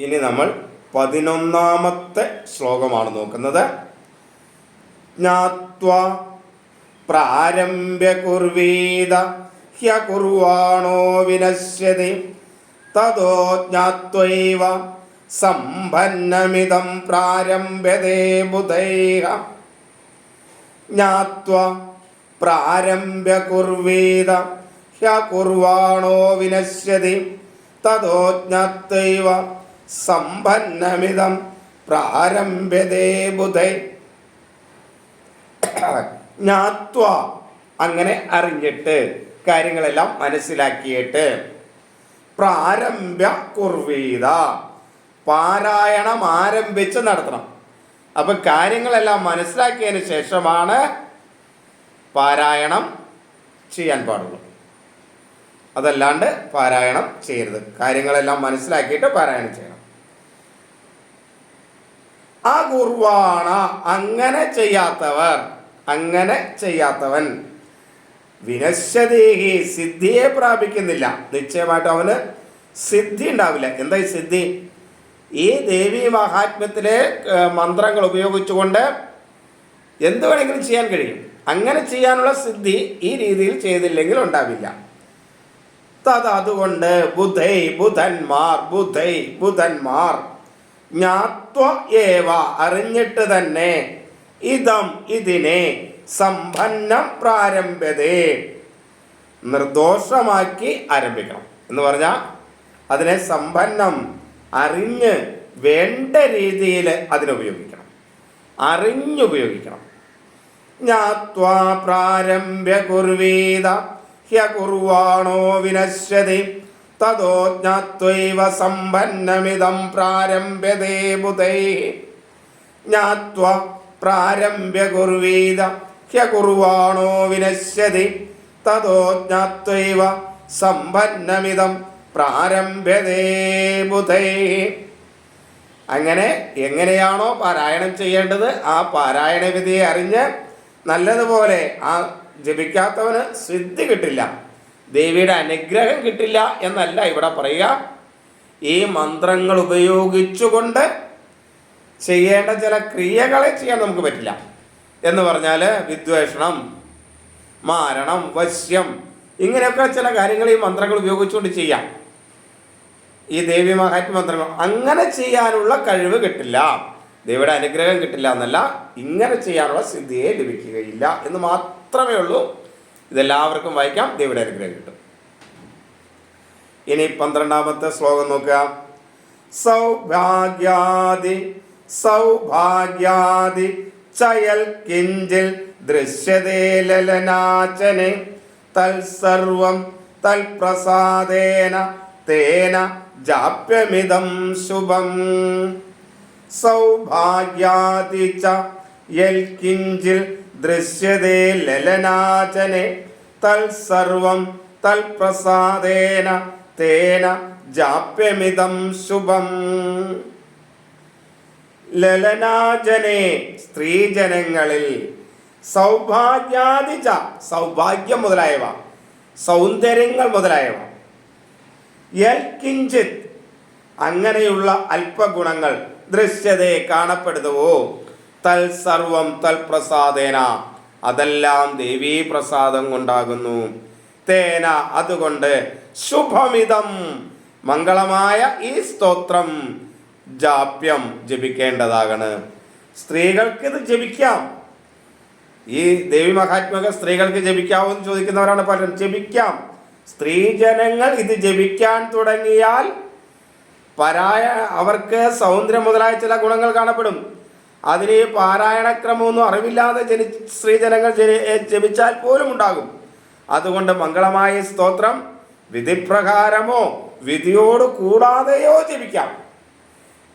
ഇനി നമ്മൾ പതിനൊന്നാമത്തെ ശ്ലോകമാണ് നോക്കുന്നത്. ജ്ഞാത്വ പ്രാരംഭ്യ കുർവീത ഹ്യകുർവാണോ വിനശ്യതി തതോ ജ്ഞാത്വൈവ സമ്പന്നമിതം പ്രാരംഭ്യതേ ബുധൈഹ. ജ്ഞാത്വ പ്രാരംഭ്യ കുർവീത ഹ്യകുർവാണോ വിനശ്യതി തതോ ജ്ഞാത്വൈവ സമ്പന്നമിതം പ്രാരംഭ്യതേ ബുധൈ. ജ്ഞാത്വ. അങ്ങനെ അറിഞ്ഞിട്ട് കാര്യങ്ങളെല്ലാം മനസ്സിലാക്കിയിട്ട് പ്രാരംഭ കുർവീത പാരായണം ആരംഭിച്ച് നടത്തണം. അപ്പൊ കാര്യങ്ങളെല്ലാം മനസ്സിലാക്കിയതിന് ശേഷമാണ് പാരായണം ചെയ്യാൻ പാടുള്ളൂ. അതല്ലാണ്ട് പാരായണം ചെയ്യരുത്. കാര്യങ്ങളെല്ലാം മനസ്സിലാക്കിയിട്ട് പാരായണം ചെയ്യണം. ആ കുർവാണ അങ്ങനെ ചെയ്യാത്തവർ അങ്ങനെ ചെയ്യാത്തവൻ. വിനശ്വദേഹി സിദ്ധിയെ പ്രാപിക്കുന്നില്ല. നിശ്ചയമായിട്ടും അവന് സിദ്ധി ഉണ്ടാവില്ല. എന്താ ഈ സിദ്ധി? ഈ ദേവി മഹാത്മ്യത്തിലെ മന്ത്രങ്ങൾ ഉപയോഗിച്ചുകൊണ്ട് എന്ത് വേണമെങ്കിലും ചെയ്യാൻ കഴിയും. അങ്ങനെ ചെയ്യാനുള്ള സിദ്ധി ഈ രീതിയിൽ ചെയ്തില്ലെങ്കിൽ ഉണ്ടാവില്ല. തത് അതുകൊണ്ട് ബുധൈ ബുധന്മാർ ബുധൈ ബുധന്മാർ. ജ്ഞാത്വ അറിഞ്ഞിട്ട് തന്നെ ഇതം ഇതിനെ സമ്പന്നം പ്രാരംഭതേ നിർദോഷമാക്കി ആരംഭിക്കണം. എന്ന് പറഞ്ഞാൽ അതിനെ സമ്പന്നം അറിഞ്ഞ് വേണ്ട രീതിയിൽ അതിനുപയോഗിക്കണം അറിഞ്ഞുപയോഗിക്കണം ജ്ഞാത്വാ പ്രാരംഭ്യ കുർവീത ഹ്യ കുർവാണോ വിനശ്യതി. തതോ ജ്ഞാത്വൈവ സമ്പന്നമിതം പ്രാരംഭ്യതേ ബുധൈ. ജ്ഞാത്വ പ്രാരംഭ്യ കുർവീത ഹ്യകുർവാണോ വിനശ്യതി. തതോ ജ്ഞാത്വൈവ സമ്പന്നമിതം പ്രാരംഭ്യതേ ബുധൈ. അങ്ങനെ എങ്ങനെയാണോ പാരായണം ചെയ്യേണ്ടത് ആ പാരായണ വിധിയെ അറിഞ്ഞ് നല്ലതുപോലെ ആ ജപിക്കാത്തവന് സിദ്ധി കിട്ടില്ല. ദേവിയുടെ അനുഗ്രഹം കിട്ടില്ല എന്നല്ല ഇവിടെ പറയുക. ഈ മന്ത്രങ്ങൾ ഉപയോഗിച്ചുകൊണ്ട് ചെയ്യേണ്ട ചില ക്രിയകളെ ചെയ്യാൻ നമുക്ക് പറ്റില്ല. എന്ന് പറഞ്ഞാൽ വിദ്വേഷണം മാരണം വശ്യം ഇങ്ങനെയൊക്കെ ചില കാര്യങ്ങൾ ഈ മന്ത്രങ്ങൾ ഉപയോഗിച്ചുകൊണ്ട് ചെയ്യാം. ഈ ദേവി മഹാത്മ മന്ത്രങ്ങൾ അങ്ങനെ ചെയ്യാനുള്ള കഴിവ് കിട്ടില്ല. ദേവിയുടെ അനുഗ്രഹം കിട്ടില്ല എന്നല്ല ഇങ്ങനെ ചെയ്യാനുള്ള സിദ്ധിയെ ലഭിക്കുകയില്ല എന്ന് മാത്രമേ ഉള്ളൂ. ഇതെല്ലാവർക്കും വായിക്കാം. ദൈവയുടെ അനുഗ്രഹം കിട്ടും. ഇനി പന്ത്രണ്ടാമത്തെ ശ്ലോകം നോക്കുക. സൗഭാഗ്യാദി സൗഭാഗ്യാദി ചയൽ കിഞ്ചിൽ ദൃശ്യതേ ലലനാചനെ തൽസർവം തൽപ്രസാദേന തേന ജാപ്യമിതം ശുഭം. സൗഭാഗ്യാദി ച കിഞ്ചിൽ ദൃശ്യതേ ലലനാചനെ തൽ പ്രസാദേന തേന ജാപ്യമിതം ശുഭം. ലലനാചനെ സ്ത്രീജനങ്ങളിൽ സൗഭാഗ്യാദിജ സൗഭാഗ്യം മുതലായവ സൗന്ദര്യങ്ങൾ മുതലായവ. യൽക്കിഞ്ചിത് അങ്ങനെയുള്ള അല്പഗുണങ്ങൾ ദൃശ്യതയെ കാണപ്പെടുന്നുവോ? തൽ സർവം തൽ പ്രസാദേന. അതെല്ലാം ദേവീ പ്രസാദം കൊണ്ടാകുന്നു. തേന അതുകൊണ്ട് ശുഭമിതം. മംഗളമായ ഈ സ്തോത്രം ജാപ്യം ജപിക്കേണ്ടതാകണ് സ്ത്രീകൾക്ക് ഇത് ജപിക്കാം. ഈ ദേവി മഹാത്മക സ്ത്രീകൾക്ക് ജപിക്കാവോ ചോദിക്കുന്നവരാണ് പലരും. ജപിക്കാം. സ്ത്രീജനങ്ങൾ ഇത് ജപിക്കാൻ തുടങ്ങിയാൽ പരായ അവർക്ക് സൗന്ദര്യം മുതലായ ചില ഗുണങ്ങൾ കാണപ്പെടും. അതിന് പാരായണക്രമമൊന്നും അറിവില്ലാതെ ജനി സ്ത്രീജനങ്ങൾ ജപിച്ചാൽ പോലും ഉണ്ടാകും. അതുകൊണ്ട് മംഗളമായ സ്തോത്രം വിധിപ്രകാരമോ വിധിയോട് കൂടാതെയോ ജപിക്കാം.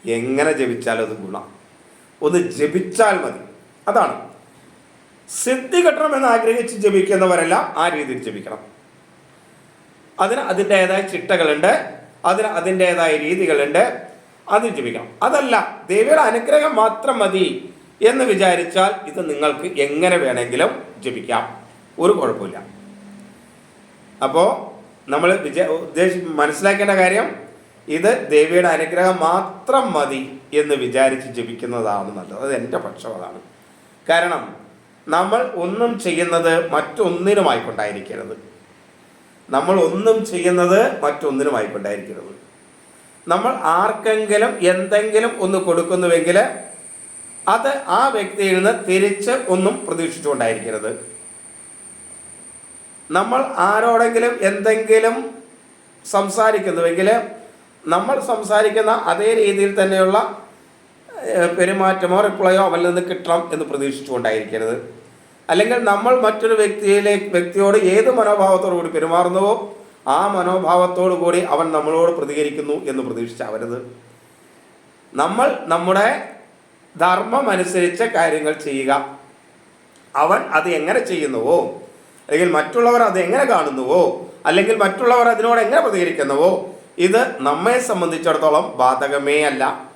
എങ്ങനെ ജപിച്ചാലും അത് ഗുണം. ഒന്ന് ജപിച്ചാൽ മതി. അതാണ്. സിദ്ധി കിട്ടണമെന്ന് ആഗ്രഹിച്ച് ജപിക്കുന്നവരെല്ലാം ആ രീതിയിൽ ജപിക്കണം. അതിന് അതിന്റേതായ ചിട്ടകളുണ്ട്. അതിന് അതിന്റെതായ രീതികളുണ്ട്. അത് ജപിക്കണം അതല്ല ദേവിയുടെ അനുഗ്രഹം മാത്രം മതി എന്ന് വിചാരിച്ചാൽ ഇത് നിങ്ങൾക്ക് എങ്ങനെ വേണമെങ്കിലും ജപിക്കാം. ഒരു കുഴപ്പമില്ല. അപ്പോൾ നമ്മൾ വിചാ ഉദ്ദേശി മനസ്സിലാക്കേണ്ട കാര്യം ഇത് ദേവിയുടെ അനുഗ്രഹം മാത്രം മതി എന്ന് വിചാരിച്ച് ജപിക്കുന്നതാണ് നല്ലത്. അത് എന്റെ പക്ഷം അതാണ്. കാരണം നമ്മൾ ഒന്നും ചെയ്യുന്നത് മറ്റൊന്നിനുമായിക്കൊണ്ടായിരിക്കരുത്. നമ്മൾ ഒന്നും ചെയ്യുന്നത് മറ്റൊന്നിനുമായിക്കൊണ്ടായിരിക്കരുത്. നമ്മൾ ആർക്കെങ്കിലും എന്തെങ്കിലും ഒന്ന് കൊടുക്കുന്നുവെങ്കിൽ അത് ആ വ്യക്തിയിൽ നിന്ന് തിരിച്ച് ഒന്നും പ്രതീക്ഷിച്ചുകൊണ്ടായിരിക്കരുത്. നമ്മൾ ആരോടെങ്കിലും എന്തെങ്കിലും സംസാരിക്കുന്നുവെങ്കിൽ നമ്മൾ സംസാരിക്കുന്ന അതേ രീതിയിൽ തന്നെയുള്ള പെരുമാറ്റമോ റിപ്ലൈയോ അവരിൽ നിന്ന് കിട്ടണം എന്ന് പ്രതീക്ഷിച്ചുകൊണ്ടായിരിക്കരുത്. അല്ലെങ്കിൽ നമ്മൾ മറ്റൊരു വ്യക്തിയിലേക്ക് വ്യക്തിയോട് ഏത് മനോഭാവത്തോടു കൂടി പെരുമാറുന്നുവോ ആ മനോഭാവത്തോടു കൂടി അവൻ നമ്മളോട് പ്രതികരിക്കുന്നു എന്ന് പ്രതീക്ഷിച്ചാവരുത് നമ്മൾ നമ്മുടെ ധർമ്മം അനുസരിച്ച് കാര്യങ്ങൾ ചെയ്യുക. അവൻ അത് എങ്ങനെ ചെയ്യുന്നുവോ അല്ലെങ്കിൽ മറ്റുള്ളവർ അത് എങ്ങനെ കാണുന്നുവോ അല്ലെങ്കിൽ മറ്റുള്ളവർ അതിനോട് എങ്ങനെ പ്രതികരിക്കുന്നുവോ ഇത് നമ്മെ സംബന്ധിച്ചിടത്തോളം ബാധകമേ അല്ല.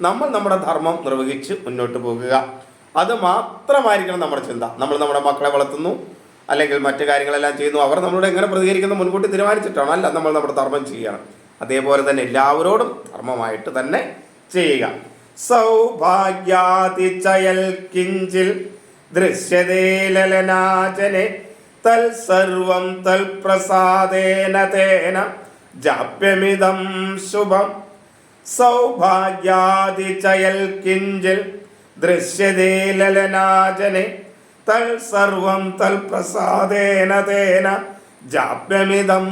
നമ്മൾ നമ്മുടെ ധർമ്മം നിർവഹിച്ച് മുന്നോട്ട് പോകുക. അത് മാത്രമായിരിക്കണം നമ്മുടെ ചിന്ത. നമ്മൾ നമ്മുടെ മക്കളെ വളർത്തുന്നു. അല്ലെങ്കിൽ മറ്റു കാര്യങ്ങളെല്ലാം ചെയ്യുന്നു. അവർ നമ്മളോട് എങ്ങനെ പ്രതികരിക്കുന്നു മുൻകൂട്ടി തീരുമാനിച്ചിട്ടാണ്? അല്ല നമ്മൾ നമ്മുടെ ധർമ്മം ചെയ്യണം അതേപോലെ തന്നെ എല്ലാവരോടും ധർമ്മമായിട്ട് തന്നെ ചെയ്യുക. സൗഭാഗ്യാതിചയൽ കിഞ്ചിൽ തൽ സർവം തൽ പ്രസാദേന തേന ജാപ്യമിതം ശുഭം. സൗഭാഗ്യാതിചയൽ കിഞ്ചിൽ ദൃശ്യതേ ലലനാചനെ തൽ സർവം തൽ പ്രസാദേന തേന ജാപ്യമിതം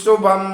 ശുഭം.